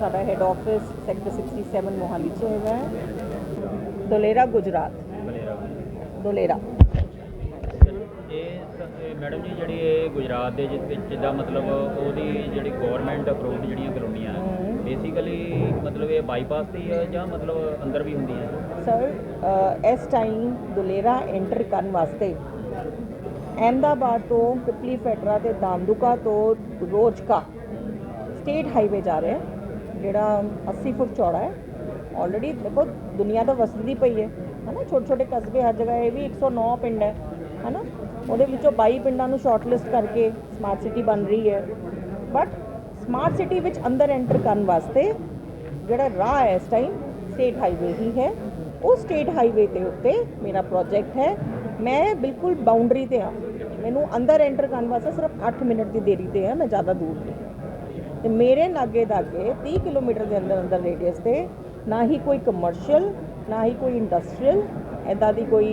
ਸਾਡਾ head office sector 67 Mohali 'ਚ ਹੈਗਾ ਹੈ। ਦੁਲੇਰਾ ਗੁਜਰਾਤ। ਦੁਲੇਰਾ। ਇਹ ਮੈਡਮ ਜੀ ਜਿਹੜੀ ਇਹ ਗੁਜਰਾਤ ਦੇ ਜਿਸ ਵਿੱਚ ਜਿੱਦਾਂ ਮਤਲਬ ਉਹਦੀ ਜਿਹੜੀ ਗਵਰਨਮੈਂਟ ਅਪਰੂਵਡ ਜਿਹੜੀਆਂ ਕਲੋਨੀਆਂ ਹਮ। ਬੇਸਿਕਲੀ ਮਤਲਬ ਇਹ ਬਾਈਪਾਸ ਤੇ ਹੀ ਹੈ ਜਾਂ ਮਤਲਬ ਅੰਦਰ ਵੀ ਹੁੰਦੀਆਂ ਸਰ ਅ, ਇਸ ਟਾਈਮ ਦੁਲੇਰਾ ਐਂਟਰ ਕਰਨ ਵਾਸਤੇ ਅਹਿਮਦਾਬਾਦ ਤੋਂ ਪਿਪਲੀ ਫੈਟਰਾ ਤੇ ਦਾਮਦੁਕਾ ਤੋਂ ਰੋਜਕਾ ਸਟੇਟ ਹਾਈਵੇ ਜਾ ਰਿਹਾ ਹੈ। ਜਿਹੜਾ 80 ਫੁੱਟ ਚੌੜਾ ਹੈ ਆਲਰੇਡੀ ਦੇਖੋ ਦੁਨੀਆ ਤਾਂ ਵਸਦੀ ਪਈ ਹੈ, ਹਨਾ? ਛੋਟੇ ਛੋਟੇ ਕਸਬੇ ਹਰ ਜਗ੍ਹਾ, ਇਹ ਵੀ 109 ਪਿੰਡ ਹੈ, ਹਨਾ? ਉਹਦੇ ਵਿੱਚੋਂ 22 ਪਿੰਡਾਂ ਨੂੰ ਸ਼ਾਰਟਲਿਸਟ ਕਰਕੇ ਸਮਾਰਟ ਸਿਟੀ ਬਣ ਰਹੀ ਹੈ। ਬਟ ਸਮਾਰਟ ਸਿਟੀ ਵਿੱਚ ਅੰਦਰ ਐਂਟਰ ਕਰਨ ਵਾਸਤੇ ਜਿਹੜਾ ਰਾਹ ਹੈ ਇਸ ਟਾਈਮ ਸਟੇਟ ਹਾਈਵੇ ਹੀ ਹੈ। ਉਹ ਸਟੇਟ ਹਾਈਵੇ ਦੇ ਉੱਤੇ ਮੇਰਾ ਪ੍ਰੋਜੈਕਟ ਹੈ। ਮੈਂ ਬਿਲਕੁਲ ਬਾਉਂਡਰੀ ਤੇ ਹਾਂ। ਮੈਨੂੰ ਅੰਦਰ ਐਂਟਰ ਕਰਨ ਵਾਸਤੇ ਸਿਰਫ 8 ਮਿੰਟ ਦੀ ਦੇਰੀ ਤੇ ਹੈ, ਮੈਂ ਜ਼ਿਆਦਾ ਦੂਰ ਨਹੀਂ। ਤੇ ਮੇਰੇ ਲਾਗੇ ਦਾਗੇ 30 ਕਿਲੋਮੀਟਰ ਦੇ ਅੰਦਰ ਅੰਦਰ ਰੇਡੀਅਸ ਤੇ ਨਾ ਹੀ ਕੋਈ ਕਮਰਸ਼ੀਅਲ ਨਾ ਹੀ ਕੋਈ ਇੰਡਸਟਰੀਅਲ ਐਦਾਂ ਦੀ ਕੋਈ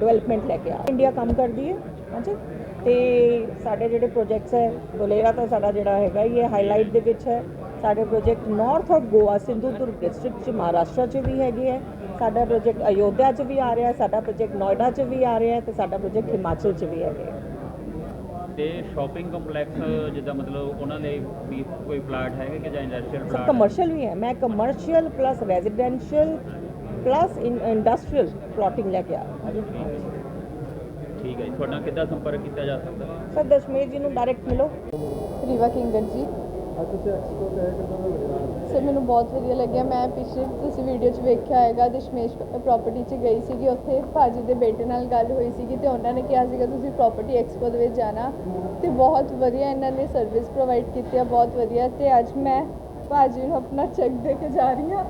ਡਿਵੈਲਪਮੈਂਟ ਲੈ ਕੇ ਆ। ਇੰਡੀਆ ਕੰਮ ਕਰਦੀ ਹੈ, ਹਾਂਜੀ। ਤੇ ਸਾਡੇ ਜਿਹੜੇ ਪ੍ਰੋਜੈਕਟਸ ਹੈ, ਦੁਲੇਰਾ ਤਾਂ ਸਾਡਾ ਜਿਹੜਾ ਹੈਗਾ ਇਹ ਹਾਈਲਾਈਟ ਦੇ ਵਿੱਚ ਹੈ। ਸਾਡੇ project north of Goa Sindhupur district ਚ ਮਹਾਰਾਸ਼ਟਰ ਚ ਵੀ ਹੈਗੇ ਹੈ। ਸਾਡਾ ਪ੍ਰੋਜੈਕਟ ਅਯੋਧਿਆ ਚ ਵੀ ਆ ਰਿਹਾ ਸਾਡਾ ਪ੍ਰੋਜੈਕਟ ਨੋਇਡਾ ਚ ਵੀ ਆ ਰਿਹਾ ਹੈ ਤੇ ਸਾਡਾ ਪ੍ਰੋਜੈਕਟ ਹਿਮਾਚਲ ਚ ਵੀ ਹੈਗੇ ਹੈ। ਤੇ ਸ਼ਾਪਿੰਗ ਕੰਪਲੈਕਸ ਜਿੱਦਾਂ ਮਤਲਬ ਉਹਨਾਂ ਦੇ ਵੀ ਕੋਈ ਪਲਾਟ ਹੈਗੇ ਕਿ ਜਾਂ ਇੰਡਸਟਰੀਅਲ ਸਭ ਪਲਾਟ ਕਮਰਸ਼ੀਅਲ ਵੀ ਹੈ। ਮੈਂ commercial plus residential plus industrial plotting ਲੈ ਕੇ ਆ ਠੀਕ ਹੈ ਜੀ। ਤੁਹਾਡਾ ਕਿੱਦਾਂ ਸੰਪਰਕ ਕੀਤਾ ਜਾ ਸਕਦਾ? ਸਰ ਦਸ਼ਮੇਸ਼ ਜੀ ਨੂੰ ਡਾਇਰੈਕਟ ਮਿਲੋ। ਰੀਵਾ ਕਿੰਗਰ ਜੀ। ਸਰ, ਮੈਨੂੰ ਬਹੁਤ ਵਧੀਆ ਲੱਗਿਆ। ਮੈਂ ਪਿਛਲੇ ਤੁਸੀਂ ਵੀਡੀਓ 'ਚ ਵੇਖਿਆ ਹੋਏਗਾ, ਦਸ਼ਮੇਸ਼ ਪ੍ਰਾਪਰਟੀ 'ਚ ਗਈ ਸੀਗੀ ਉੱਥੇ। ਭਾਜੀ ਦੇ ਬੇਟੇ ਨਾਲ ਗੱਲ ਹੋਈ ਸੀਗੀ ਤੇ ਉਹਨਾਂ ਨੇ ਕਿਹਾ ਸੀਗਾ, ਤੁਸੀਂ ਪ੍ਰਾਪਰਟੀ ਐਕਸਪੋ ਦੇ ਵਿੱਚ ਜਾਣਾ। ਤੇ ਬਹੁਤ ਵਧੀਆ ਇਹਨਾਂ ਨੇ ਸਰਵਿਸ ਪ੍ਰੋਵਾਈਡ ਕੀਤੀ ਆ, ਬਹੁਤ ਵਧੀਆ। ਤੇ ਅੱਜ ਮੈਂ ਭਾਜੀ ਨੂੰ ਆਪਣਾ ਚੈੱਕ ਦੇ ਕੇ ਜਾ ਰਹੀ ਹਾਂ।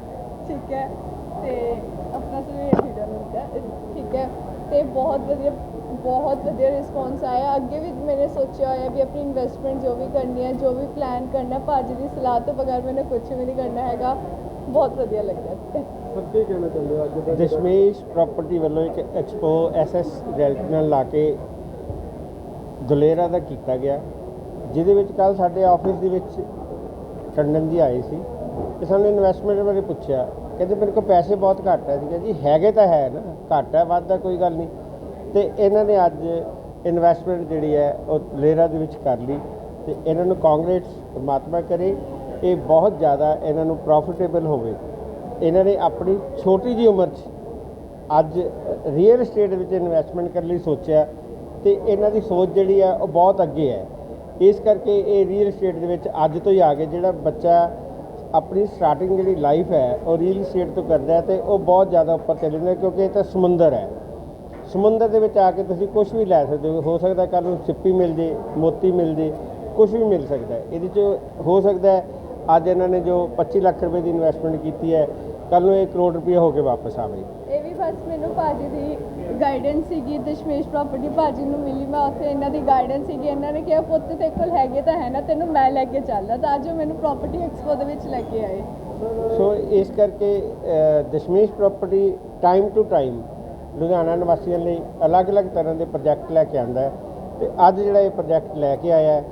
ਠੀਕ ਹੈ? ਤੇ ਆਪਣਾ ਸਵੇਰ ਹੀਰਾ ਮਿਲਦਾ ਠੀਕ ਹੈ? ਤੇ ਬਹੁਤ ਵਧੀਆ ਬਹੁਤ ਵਧੀਆ ਰਿਸਪੌਂਸ ਆਇਆ। ਅੱਗੇ ਵੀ ਮੈंने ਸੋਚਿਆ ਹੋਇਆ ਵੀ ਆਪਣੀ ਇਨਵੈਸਟਮੈਂਟ ਜੋ ਵੀ ਕਰਨੀ ਹੈ ਜੋ ਵੀ ਪਲਾਨ ਕਰਨਾ ਭਾਜੀ ਦੀ ਸਲਾਹ ਤੋਂ ਬਗੈਰ ਮੈंने ਕੁਝ ਵੀ ਨਹੀਂ ਕਰਨਾ ਹੈਗਾ। ਬਹੁਤ ਵਧੀਆ ਲੱਗਿਆ। ਦਸ਼ਮੇਸ਼ ਪ੍ਰਾਪਰਟੀ ਵੱਲੋਂ ਇੱਕ ਐਕਸਪੋ ਐਸਐਸ ਰੈਲਟ ਨਾਲ ਲਾ ਕੇ ਦੁਲੇਰਾ ਦਾ ਕੀਤਾ ਗਿਆ। ਜਿਹਦੇ ਵਿੱਚ ਕੱਲ ਸਾਡੇ ਆਫਿਸ ਦੇ ਵਿੱਚ ਟੰਡਨ ਜੀ ਆਏ ਸੀ। ਤੇ ਸਾਨੂੰ ਇਨਵੈਸਟਮੈਂਟ ਬਾਰੇ ਪੁੱਛਿਆ। ਕਹਿੰਦੇ ਮੇਰੇ ਕੋਲ ਪੈਸੇ ਬਹੁਤ ਘੱਟ ਹੈ ਸੀਗਾ ਜੀ ਹੈਗੇ ਤਾਂ ਹੈ ਨਾ। ਘੱਟ ਹੈ ਵੱਧ ਹੈ ਕੋਈ ਗੱਲ ਨਹੀਂ। ਤੇ ਇਹਨਾਂ ਨੇ ਅੱਜ ਇਨਵੈਸਟਮੈਂਟ ਜਿਹੜੀ ਹੈ ਉਹ ਲੇਰਾ ਦੇ ਵਿੱਚ ਕਰ ਲਈ ਤੇ ਇਹਨਾਂ ਨੂੰ ਕਾਂਗਰਸ ਪਰਮਾਤਮਾ ਕਰੇ, ਇਹ ਬਹੁਤ ਜ਼ਿਆਦਾ ਇਹਨਾਂ ਨੂੰ ਪ੍ਰੋਫਿਟੇਬਲ ਹੋਵੇ। ਇਹਨਾਂ ਨੇ ਆਪਣੀ ਛੋਟੀ ਜੀ ਉਮਰ 'ਚ ਅੱਜ ਰੀਅਲ ਏਸਟੇਟ ਵਿੱਚ ਇਨਵੈਸਟਮੈਂਟ ਕਰਨ ਲਈ ਸੋਚਿਆ ਤੇ ਇਹਨਾਂ ਦੀ ਸੋਚ ਜਿਹੜੀ ਹੈ ਉਹ ਬਹੁਤ ਅੱਗੇ ਹੈ। ਇਸ ਕਰਕੇ ਇਹ ਰੀਅਲ ਏਸਟੇਟ ਦੇ ਵਿੱਚ ਅੱਜ ਤੋਂ ਹੀ ਆ ਕੇ ਜਿਹੜਾ ਬੱਚਾ ਆਪਣੀ ਸਟਾਰਟਿੰਗ ਜਿਹੜੀ ਲਾਈਫ ਹੈ, ਉਹ ਰੀਅਲ ਏਸਟੇਟ ਤੋਂ ਕਰਦਾ ਹੈ ਤੇ ਉਹ ਬਹੁਤ ਜ਼ਿਆਦਾ ਉੱਪਰ ਚਲੇ ਜਾਂਦਾ ਕਿਉਂਕਿ ਇਹ ਤਾਂ ਸਮੁੰਦਰ ਹੈ। ਸਮੁੰਦਰ ਦੇ ਵਿੱਚ ਆ ਕੇ ਤੁਸੀਂ ਕੁਝ ਵੀ ਲੈ ਸਕਦੇ ਹੋ। ਹੋ ਸਕਦਾ ਕੱਲ ਨੂੰ ਸਿੱਪੀ ਮਿਲ ਜੇ ਮੋਤੀ ਮਿਲ ਜੇ ਕੁਝ ਵੀ ਮਿਲ ਸਕਦਾ ਹੈ। ਇਹਦੇ 'ਚ ਹੋ ਸਕਦਾ ਹੈ ਅੱਜ ਇਹਨਾਂ ਨੇ ਜੋ 25 ਲੱਖ ਰੁਪਏ ਦੀ ਇਨਵੈਸਟਮੈਂਟ ਕੀਤੀ ਹੈ ਕੱਲ ਨੂੰ ਇਹ ਕਰੋੜ ਰੁਪਏ ਹੋ ਕੇ ਵਾਪਸ ਆਵੇ ਇਹ ਵੀ ਬਸ ਮੈਨੂੰ ਭਾਜੀ ਦੀ ਗਾਈਡੈਂਸ ਸੀਗੀ ਦਸ਼ਮੇਸ਼ ਪ੍ਰਾਪਰਟੀ ਭਾਜੀ ਨੂੰ ਮਿਲੀ ਮੈਂ ਉੱਥੇ ਇਹਨਾਂ ਦੀ ਗਾਈਡੈਂਸ ਸੀਗੀ। ਇਹਨਾਂ ਨੇ ਕਿਹਾ ਪੁੱਤ ਤੇਰੇ ਕੋਲ ਹੈਗੇ ਤਾਂ ਹੈ ਨਾ ਤੈਨੂੰ ਮੈਂ ਲੈ ਕੇ ਚੱਲਦਾ ਤਾਂ ਅੱਜ ਉਹ ਮੈਨੂੰ ਪ੍ਰਾਪਰਟੀ ਐਕਸਪੋ ਦੇ ਵਿੱਚ ਲੈ ਕੇ ਆਏ। ਸੋ ਇਸ ਕਰਕੇ Dashmesh property time to time Ludhiana ਨਿਵਾਸੀਆਂ ਲਈ ਅਲੱਗ-ਅਲੱਗ ਤਰ੍ਹਾਂ ਦੇ ਪ੍ਰੋਜੈਕਟ ਲੈ ਕੇ ਆਂਦਾ ਹੈ ਤੇ ਅੱਜ ਜਿਹੜਾ ਇਹ ਪ੍ਰੋਜੈਕਟ ਲੈ ਕੇ ਆਇਆ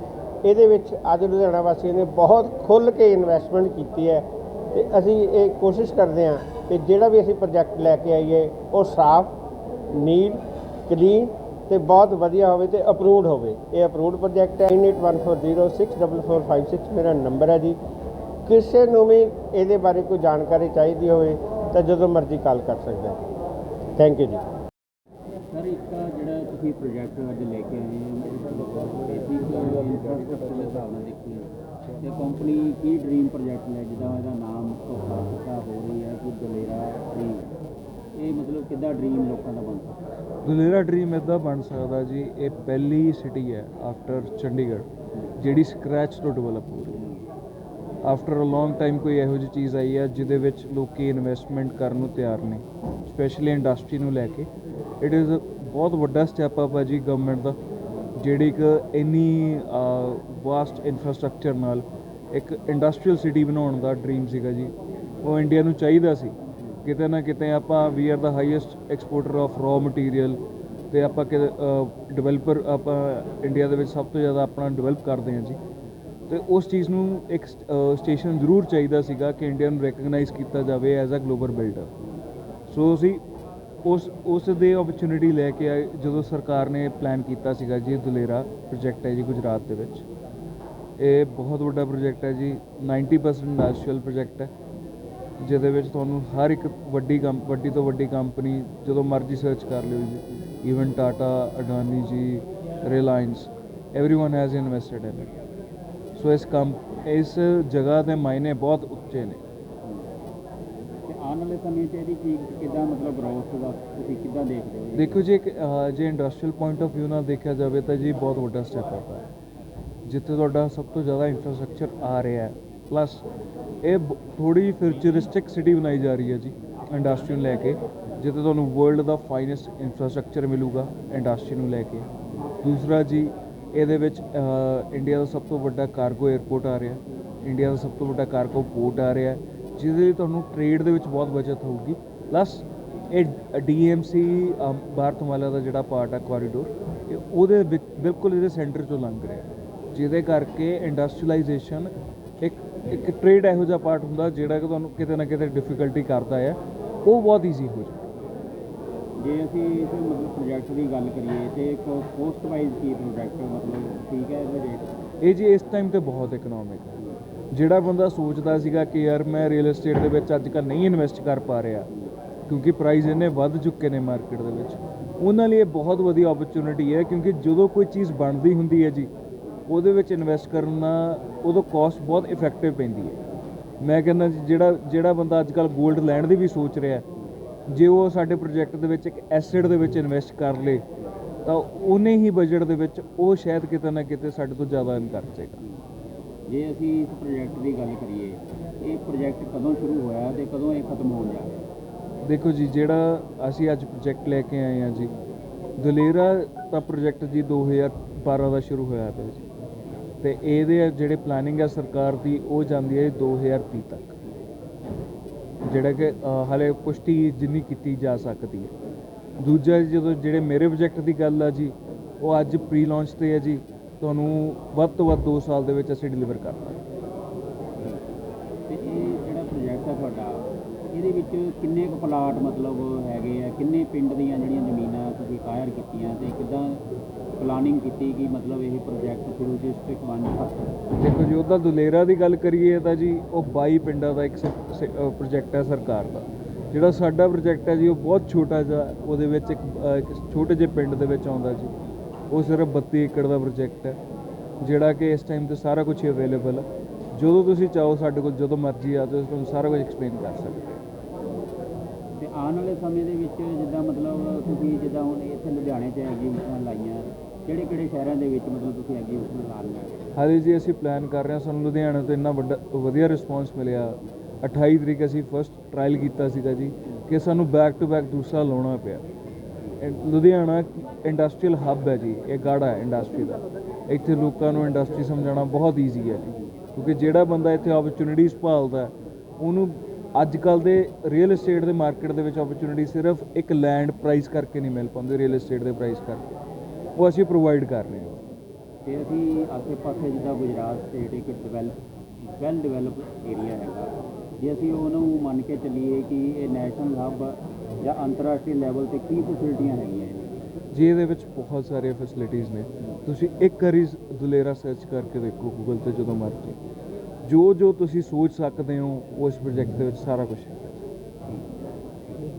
ਇਹਦੇ ਵਿੱਚ ਅੱਜ ਲੁਧਿਆਣਾ ਵਾਸੀਆਂ ਨੇ ਬਹੁਤ ਖੁੱਲ੍ਹ ਕੇ ਇਨਵੈਸਟਮੈਂਟ ਕੀਤੀ ਹੈ ਤੇ ਅਸੀਂ ਇਹ ਕੋਸ਼ਿਸ਼ ਕਰਦੇ ਹਾਂ ਕਿ ਜਿਹੜਾ ਵੀ ਅਸੀਂ ਪ੍ਰੋਜੈਕਟ ਲੈ ਕੇ ਆਈਏ, ਉਹ ਸਾਫ਼ ਨੀਟ ਕਲੀਨ ਤੇ ਬਹੁਤ ਵਧੀਆ ਹੋਵੇ ਤੇ ਅਪਰੂਵਡ ਹੋਵੇ। ਇਹ ਅਪਰੂਵਡ ਪ੍ਰੋਜੈਕਟ ਹੈ। 9814064456 ਮੇਰਾ ਨੰਬਰ ਹੈ ਜੀ। ਕਿਸੇ ਨੂੰ ਵੀ ਇਹਦੇ ਬਾਰੇ ਕੋਈ ਜਾਣਕਾਰੀ ਚਾਹੀਦੀ ਹੋਵੇ ਤਾਂ ਜਦੋਂ ਮਰਜ਼ੀ ਕਾਲ ਕਰ ਸਕਦਾ ਹੈ। ਥੈਂਕ ਯੂ ਜੀ। ਸਰ ਇੱਕ ਜਿਹੜਾ ਤੁਸੀਂ ਪ੍ਰੋਜੈਕਟ ਅੱਜ ਲੈ ਕੇ ਆਏ ਹੋ ਬੇਸਿਕ ਇਨਫਰਾਸਟ੍ਰਕਚਰ ਦੇ ਹਿਸਾਬ ਨਾਲ ਦੇਖੀਏ ਤੇ ਕੰਪਨੀ ਕੀ ਡ੍ਰੀਮ ਪ੍ਰੋਜੈਕਟ ਹੈ ਜਿਹਦਾ ਇਹਦਾ ਨਾਮ ਧੋਖਾ ਹੋ ਰਹੀ ਹੈ ਕਿ ਦਲੇਰਾ ਡ੍ਰੀਮ ਇਹ ਮਤਲਬ ਕਿੱਦਾਂ ਡ੍ਰੀਮ ਲੋਕਾਂ ਦਾ ਬਣ ਸਕਦਾ? ਦੁਲੇਰਾ ਡ੍ਰੀਮ ਇਦਾਂ ਬਣ ਸਕਦਾ ਜੀ ਇਹ ਪਹਿਲੀ ਸਿਟੀ ਹੈ ਆਫਟਰ ਚੰਡੀਗੜ੍ਹ ਜਿਹੜੀ ਸਕ੍ਰੈਚ ਤੋਂ ਡਿਵੈਲਪ ਹੋ ਰਹੀ ਹੈ। ਆਫਟਰ ਅ ਲੌਂਗ ਟਾਈਮ ਕੋਈ ਇਹੋ ਜਿਹੀ ਚੀਜ਼ ਆਈ ਹੈ ਜਿਹਦੇ ਵਿੱਚ ਲੋਕੀ ਇਨਵੈਸਟਮੈਂਟ ਕਰਨ ਨੂੰ ਤਿਆਰ ਨੇ ਸਪੈਸ਼ਲੀ ਇੰਡਸਟਰੀ ਨੂੰ ਲੈ ਕੇ। ਇਟ ਇਜ਼ ਬਹੁਤ ਵੱਡਾ ਸਟੈਪ ਅਪ ਹੈ ਜੀ ਗਵਰਨਮੈਂਟ ਦਾ, ਜਿਹੜੀ ਇੱਕ ਇੰਨੀ ਵਾਸਟ ਇਨਫਰਾਸਟ੍ਰਕਚਰ ਨਾਲ ਇੱਕ ਇੰਡਸਟਰੀਅਲ ਸਿਟੀ ਬਣਾਉਣ ਦਾ ਡ੍ਰੀਮ ਸੀਗਾ ਜੀ। ਉਹ ਇੰਡੀਆ ਨੂੰ ਚਾਹੀਦਾ ਸੀ। ਕਿਤੇ ਨਾ ਕਿਤੇ ਆਪਾਂ we are the highest exporter of raw material ਤੇ ਆਪਾਂ ਕਿ ਡਿਵੈਲਪਰ ਆਪਾਂ ਇੰਡੀਆ ਦੇ ਵਿੱਚ ਸਭ ਤੋਂ ਜ਼ਿਆਦਾ ਆਪਣਾ ਡਿਵੈਲਪ ਕਰਦੇ ਹਾਂ ਜੀ। ਤੇ ਉਸ ਚੀਜ਼ ਨੂੰ ਇੱਕ ਸਟੇਸ਼ਨ ਜ਼ਰੂਰ ਚਾਹੀਦਾ ਸੀਗਾ ਕਿ ਇੰਡੀਆ ਨੂੰ ਰੈਕਗਨਾਈਜ਼ ਕੀਤਾ ਜਾਵੇ as a global builder so ਅਸੀਂ ਉਸ ਉਸ ਦੇ ਓਪਰਚੁਨਿਟੀ ਲੈ ਕੇ ਆਏ, ਜਦੋਂ ਸਰਕਾਰ ਨੇ ਪਲਾਨ ਕੀਤਾ ਸੀਗਾ ਜੀ ਦੁਲੇਰਾ ਪ੍ਰੋਜੈਕਟ ਹੈ ਜੀ ਗੁਜਰਾਤ ਦੇ ਵਿੱਚ। ਇਹ ਬਹੁਤ ਵੱਡਾ ਪ੍ਰੋਜੈਕਟ ਹੈ ਜੀ 90% ਇੰਡਸਟਰੀਅਲ ਪ੍ਰੋਜੈਕਟ ਹੈ, ਜਿਹਦੇ ਵਿੱਚ ਤੁਹਾਨੂੰ ਹਰ ਇੱਕ ਵੱਡੀ ਵੱਡੀ ਤੋਂ ਵੱਡੀ ਕੰਪਨੀ ਜਦੋਂ ਮਰਜ਼ੀ ਸਰਚ ਕਰ ਲਿਓ ਜੀ even Tata Adani ji Reliance everyone has invested in it so ਇਸ ਕੰਮ ਇਸ ਜਗ੍ਹਾ ਦੇ ਮਾਇਨੇ ਬਹੁਤ ਉੱਚੇ ਨੇ। ਤੇ ਆਉਣ ਵਾਲੇ ਸਮੇਂ 'ਚ ਇਹਦੀ ਕੀ ਕਿੱਦਾਂ ਮਤਲਬ ਗਰੋਥ ਦਾ ਤੁਸੀਂ ਕਿੱਦਾਂ ਦੇਖਦੇ ਹੋ ਦੇਖੋ ਜੀ ਇੱਕ ਅਹ, ਜੇ ਇੰਡਸਟਰੀਅਲ ਪੁਆਇੰਟ ਆਫ View ਨਾਲ ਦੇਖਿਆ ਜਾਵੇ ਤਾਂ ਜੀ ਬਹੁਤ ਵੱਡਾ ਸਟੈਪ ਹੈ। ਜਿੱਥੇ ਤੁਹਾਡਾ ਸਭ ਤੋਂ ਜ਼ਿਆਦਾ ਇਨਫਰਾਸਟ੍ਰਕਚਰ ਆ ਰਿਹਾ ਹੈ। ਪਲੱਸ ਇਹ ਥੋੜੀ ਫਿਊਚਰਿਸਟਿਕ ਸਿਟੀ ਬਣਾਈ ਜਾ ਰਹੀ ਹੈ ਜੀ ਇੰਡਸਟਰੀ ਨੂੰ ਲੈ ਕੇ ਜਿੱਥੇ ਤੁਹਾਨੂੰ ਵਰਲਡ ਦਾ ਫਾਈਨੈਸਟ ਇਨਫਰਾਸਟ੍ਰਕਚਰ ਮਿਲੂਗਾ ਇੰਡਸਟਰੀ ਨੂੰ ਲੈ ਕੇ। ਦੂਸਰਾ ਜੀ ਇਹਦੇ ਵਿੱਚ ਇੰਡੀਆ ਦਾ ਸਭ ਤੋਂ ਵੱਡਾ ਕਾਰਗੋ 에ਅਰਪੋਰਟ ਆ ਰਿਹਾ। ਇੰਡੀਆ ਦਾ ਸਭ ਤੋਂ ਵੱਡਾ ਕਾਰਗੋ ਪੋਰਟ ਆ ਰਿਹਾ। ਜਿਹਦੇ ਲਈ ਤੁਹਾਨੂੰ ਟ੍ਰੇਡ ਦੇ ਵਿੱਚ ਬਹੁਤ ਬਚਤ ਹੋਊਗੀ। ਪਲੱਸ ਇਹ ਡੀਐਮਸੀ ਭਾਰਤਮਾਲਾ ਦਾ ਜਿਹੜਾ ਪਾਰਟ ਆ ਕੋਰੀਡੋਰ ਇਹ ਉਹਦੇ ਵਿੱਚ ਬਿਲਕੁਲ ਇਹਦੇ ਸੈਂਟਰ ਚੋਂ ਲੰਘ ਰਿਹਾ। ਜਿਹਦੇ ਕਰਕੇ ਇੰਡਸਟਰੀਅਲਾਈਜੇਸ਼ਨ ਇੱਕ ਇੱਕ ਟ੍ਰੇਡ ਇਹੋ ਜਿਹਾ ਪਾਰਟ ਹੁੰਦਾ ਜਿਹੜਾ ਕਿ ਤੁਹਾਨੂੰ ਕਿਤੇ ਨਾ ਕਿਤੇ ਡਿਫਿਕਲਟੀ ਕਰਦਾ ਹੈ ਉਹ ਬਹੁਤ ਈਜ਼ੀ ਹੋ ਜਾਊਗਾ ਜੇ ਅਸੀਂ ਇਸ ਮਤਲਬ ਪ੍ਰੋਜੈਕਟ ਦੀ ਗੱਲ ਕਰੀਏ ਤੇ ਇੱਕ ਕੋਸਟ ਵਾਈਜ਼ ਕੀ ਪ੍ਰੋਜੈਕਟ ਮਤਲਬ ਠੀਕ ਹੈ ਇਹਦਾ ਰੇਟ ਇਹ ਜੀ ਇਸ ਟਾਈਮ ਤੇ ਬਹੁਤ ਇਕਨੋਮਿਕ ਹੈ ਜਿਹੜਾ ਬੰਦਾ ਸੋਚਦਾ ਸੀਗਾ ਕਿ ਯਾਰ ਮੈਂ ਰੀਅਲ ਏਸਟੇਟ ਦੇ ਵਿੱਚ ਅੱਜ ਕੱਲ ਨਹੀਂ ਇਨਵੈਸਟ ਕਰ ਪਾ ਰਿਹਾ, ਕਿਉਂਕਿ ਪ੍ਰਾਈਸ ਇੰਨੇ ਵੱਧ ਚੁੱਕੇ ਨੇ ਮਾਰਕੀਟ ਦੇ ਵਿੱਚ, ਉਹਨਾਂ ਲਈ ਇਹ ਬਹੁਤ ਵਧੀਆ ਓਪਰਚ्युनिटी ਹੈ, ਕਿਉਂਕਿ ਜਦੋਂ ਕੋਈ ਚੀਜ਼ ਬਣਦੀ ਹੁੰਦੀ ਹੈ ਜੀ, ਉਹਦੇ ਵਿੱਚ ਇਨਵੈਸਟ ਕਰਨਾ ਉਦੋਂ ਕਾਸਟ ਬਹੁਤ ਇਫੈਕਟਿਵ ਪੈਂਦੀ ਹੈ। ਮੈਂ ਕਹਿੰਦਾ ਜਿਹੜਾ ਜਿਹੜਾ ਬੰਦਾ ਅੱਜ ਕੱਲ ਗੋਲਡ ਲੈਣ ਦੀ ਵੀ ਸੋਚ ਰਿਹਾ ਜੇ ਉਹ ਸਾਡੇ ਪ੍ਰੋਜੈਕਟ ਦੇ ਵਿੱਚ ਇੱਕ ਐਸੈਟ ਦੇ ਵਿੱਚ ਇਨਵੈਸਟ ਕਰ ਲੇ ਤਾਂ ਉਹਨੇ ਹੀ ਬਜਟ ਦੇ ਵਿੱਚ ਉਹ ਸ਼ਾਇਦ ਕਿਤੇ ਨਾ ਕਿਤੇ ਸਾਡੇ ਤੋਂ ਜ਼ਿਆਦਾ ਇਨ ਕਰ ਜਾਏਗਾ ਜੇ ਅਸੀਂ ਇਸ ਪ੍ਰੋਜੈਕਟ ਦੀ ਗੱਲ ਕਰੀਏ ਇਹ ਪ੍ਰੋਜੈਕਟ ਕਦੋਂ ਸ਼ੁਰੂ ਹੋਇਆ ਤੇ ਕਦੋਂ ਇਹ ਖਤਮ ਹੋਣ ਜਾ ਰਿਹਾ? ਦੇਖੋ ਜੀ ਜਿਹੜਾ ਅਸੀਂ ਅੱਜ ਪ੍ਰੋਜੈਕਟ ਲੈ ਕੇ ਆਏ ਹਾਂ ਜੀ ਦਲੇਰਾ ਦਾ ਪ੍ਰੋਜੈਕਟ ਜੀ 2012 ਦਾ ਸ਼ੁਰੂ ਹੋਇਆ ਪਿਆ ਜੀ। ਤੇ ਇਹਦੇ ਜਿਹੜੇ ਪਲਾਨਿੰਗ ਹੈ ਸਰਕਾਰ ਦੀ ਉਹ ਜਾਂਦੀ ਹੈ 2030 ਤੱਕ। ਜਿਹੜਾ ਕਿ ਅ, ਹਾਲੇ ਪੁਸ਼ਟੀ ਜਿੰਨੀ ਕੀਤੀ ਜਾ ਸਕਦੀ ਹੈ। ਦੂਜਾ ਜਦੋਂ ਜਿਹੜੇ ਮੇਰੇ ਪ੍ਰੋਜੈਕਟ ਦੀ ਗੱਲ ਆ ਜੀ ਉਹ ਅੱਜ ਪ੍ਰੀ ਲਾਂਚ ਤੇ ਹੈ ਜੀ ਤੁਹਾਨੂੰ ਵੱਧ ਤੋਂ ਵੱਧ 2 ਸਾਲ ਦੇ ਵਿੱਚ ਅਸੀਂ ਡਿਲੀਵਰ ਕਰ ਦਾਂਗੇ। ਤੇ ਇਹ ਜਿਹੜਾ ਪ੍ਰੋਜੈਕਟ ਆ ਤੁਹਾਡਾ ਇਹਦੇ ਵਿੱਚ ਕਿੰਨੇ ਕੁ ਪਲਾਟ ਮਤਲਬ ਹੈਗੇ ਆ? ਕਿੰਨੇ ਪਿੰਡ ਦੀਆਂ ਜਿਹੜੀਆਂ ਜ਼ਮੀਨਾਂ ਤੁਸੀਂ ਕਾਇਰ ਕੀਤੀਆਂ ਤੇ ਕਿੱਦਾਂ ਪਲਾਨਿੰਗ ਕੀਤੀ ਕਿ ਮਤਲਬ ਇਹ ਪ੍ਰੋਜੈਕਟ ਸ਼ੁਰੂ ਡਿਸਟ੍ਰਿਕਟ ਵਨ ਤੱਕ ਦੇਖੋ ਜੀ ਉਹਦਾ ਦੁਲੇਰਾ ਦੀ ਗੱਲ ਕਰੀਏ ਤਾਂ ਜੀ ਉਹ 22 ਪਿੰਡਾਂ ਦਾ ਇੱਕ ਪ੍ਰੋਜੈਕਟ ਹੈ ਸਰਕਾਰ ਦਾ। ਜਿਹੜਾ ਸਾਡਾ ਪ੍ਰੋਜੈਕਟ ਹੈ ਜੀ ਉਹ ਬਹੁਤ ਛੋਟਾ ਜਿਹਾ ਉਹਦੇ ਵਿੱਚ ਇੱਕ ਛੋਟੇ ਜਿਹੇ ਪਿੰਡ ਦੇ ਵਿੱਚ ਆਉਂਦਾ ਜੀ। ਉਹ ਸਿਰਫ 32 ਏਕੜ ਦਾ ਪ੍ਰੋਜੈਕਟ ਹੈ ਜਿਹੜਾ ਕਿ ਇਸ ਟਾਈਮ ਤੇ ਸਾਰਾ ਕੁਝ ਅਵੇਲੇਬਲ ਹੈ ਜਦੋਂ ਤੁਸੀਂ ਚਾਹੋ ਸਾਡੇ ਕੋਲ ਜਦੋਂ ਮਰਜ਼ੀ ਆ ਜਾਓ ਤੁਹਾਨੂੰ ਸਾਰਾ ਕੁਝ ਐਕਸਪਲੇਨ ਕਰ ਸਕਦੇ ਹਾਂ ਤੇ ਆਉਣ ਵਾਲੇ ਸਮੇਂ ਦੇ ਵਿੱਚ ਜਿੱਦਾਂ ਮਤਲਬ ਤੁਸੀਂ ਜਿੱਦਾਂ ਹੁਣ ਇੱਥੇ ਲੁਧਿਆਣੇ 'ਚ ਐਗਜ਼ੀਬਿਸ਼ਨਾਂ ਲਾਈਆਂ ਕਿਹੜੇ ਕਿਹੜੇ ਸ਼ਹਿਰਾਂ ਦੇ ਵਿੱਚ ਮਤਲਬ ਤੁਸੀਂ ਐਗਜੀਬਿਸ਼ਨ ਲਾਉਣਾ ਹਾਲੇ ਜੀ, ਅਸੀਂ ਪਲਾਨ ਕਰ ਰਹੇ ਹਾਂ। ਸਾਨੂੰ ਲੁਧਿਆਣਾ ਤੋਂ ਇੰਨਾ ਵੱਡਾ ਵਧੀਆ ਰਿਸਪੌਂਸ ਮਿਲਿਆ। 28 ਤਰੀਕ ਅਸੀਂ ਫਰਸਟ ਟ੍ਰਾਇਲ ਕੀਤਾ ਸੀਗਾ ਜੀ, ਕਿ ਸਾਨੂੰ ਬੈਕ ਟੂ ਬੈਕ ਦੂਸਰਾ ਲਾਉਣਾ ਪਿਆ। ਲੁਧਿਆਣਾ ਇੰਡਸਟਰੀਅਲ ਹੱਬ ਹੈ ਜੀ, ਇਹ ਗਾੜਾ ਹੈ ਇੰਡਸਟਰੀ ਦਾ। ਇੱਥੇ ਲੋਕਾਂ ਨੂੰ ਇੰਡਸਟਰੀ ਸਮਝਾਉਣਾ ਬਹੁਤ ਈਜ਼ੀ ਹੈ ਜੀ, ਕਿਉਂਕਿ ਜਿਹੜਾ ਬੰਦਾ ਇੱਥੇ ਓਪਰਚੁਨਿਟੀਜ਼ ਭਾਲਦਾ ਉਹਨੂੰ ਅੱਜ ਕੱਲ ਦੇ ਰੀਅਲ ਏਸਟੇਟ ਦੇ ਮਾਰਕੀਟ ਦੇ ਵਿੱਚ ਓਪਰਚੁਨਿਟੀ ਸਿਰਫ ਇੱਕ ਲੈਂਡ ਪ੍ਰਾਈਸ ਕਰਕੇ ਨਹੀਂ ਮਿਲ ਪਾਉਂਦੀ ਰੀਅਲ ਏਸਟੇਟ ਦੇ ਪ੍ਰਾਈਸ ਕਰਕੇ। ਉਹ ਅਸੀਂ ਪ੍ਰੋਵਾਈਡ ਕਰ ਰਹੇ ਹਾਂ। ਤੇ ਅਸੀਂ ਆਸੇ ਪਾਸੇ ਜਿੱਦਾਂ ਗੁਜਰਾਤ ਸਟੇਟ ਇੱਕ ਡਿਵੈਲਪ ਵੈਲ ਡਿਵੈਲਪ ਏਰੀਆ ਹੈਗਾ ਜੇ ਅਸੀਂ ਉਹਨੂੰ ਮੰਨ ਕੇ ਚੱਲੀਏ ਕਿ ਇਹ ਨੈਸ਼ਨਲ ਹੱਬ ਜਾਂ ਅੰਤਰਰਾਸ਼ਟਰੀ ਲੈਵਲ ਤੇ ਕੀ ਫੈਸਿਲਿਟੀਆਂ ਹੈਗੀਆਂ ਜੀ ਇਹਦੇ ਵਿੱਚ ਬਹੁਤ ਸਾਰੇ ਫੈਸਿਲਿਟੀਆਂ ਨੇ। ਤੁਸੀਂ ਇੱਕ ਵਾਰੀ ਦੁਲੇਰਾ ਸਰਚ ਕਰਕੇ ਦੇਖੋ ਗੂਗਲ ਤੇ ਜਦੋਂ ਮਰਜ਼ੀ। ਜੋ ਜੋ ਤੁਸੀਂ ਸੋਚ ਸਕਦੇ ਹੋ ਉਸ ਪ੍ਰੋਜੈਕਟ ਦੇ ਵਿੱਚ ਸਾਰਾ ਕੁਝ ਹੈ।